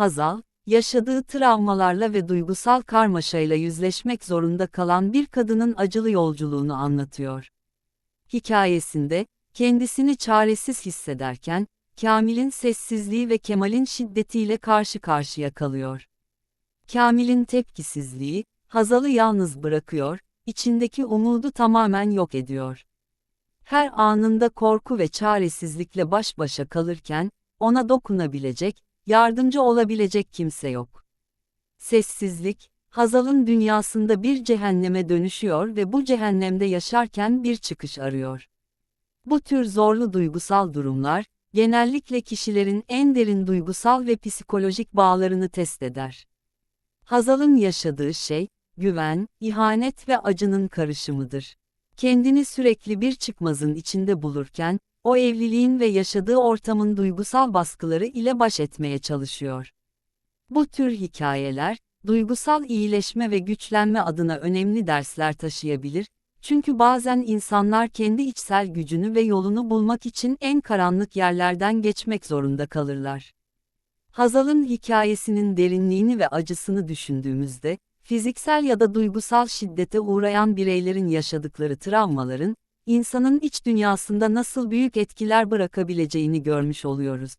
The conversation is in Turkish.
Hazal, yaşadığı travmalarla ve duygusal karmaşayla yüzleşmek zorunda kalan bir kadının acılı yolculuğunu anlatıyor. Hikayesinde, kendisini çaresiz hissederken, Kamil'in sessizliği ve Kemal'in şiddetiyle karşı karşıya kalıyor. Kamil'in tepkisizliği, Hazal'ı yalnız bırakıyor, içindeki umudu tamamen yok ediyor. Her anında korku ve çaresizlikle baş başa kalırken, ona dokunabilecek, yardımcı olabilecek kimse yok. Sessizlik, Hazal'ın dünyasında bir cehenneme dönüşüyor ve bu cehennemde yaşarken bir çıkış arıyor. Bu tür zorlu duygusal durumlar, genellikle kişilerin en derin duygusal ve psikolojik bağlarını test eder. Hazal'ın yaşadığı şey, güven, ihanet ve acının karışımıdır. Kendini sürekli bir çıkmazın içinde bulurken, o evliliğin ve yaşadığı ortamın duygusal baskıları ile baş etmeye çalışıyor. Bu tür hikayeler, duygusal iyileşme ve güçlenme adına önemli dersler taşıyabilir, çünkü bazen insanlar kendi içsel gücünü ve yolunu bulmak için en karanlık yerlerden geçmek zorunda kalırlar. Hazal'ın hikayesinin derinliğini ve acısını düşündüğümüzde, fiziksel ya da duygusal şiddete uğrayan bireylerin yaşadıkları travmaların, insanın iç dünyasında nasıl büyük etkiler bırakabileceğini görmüş oluyoruz.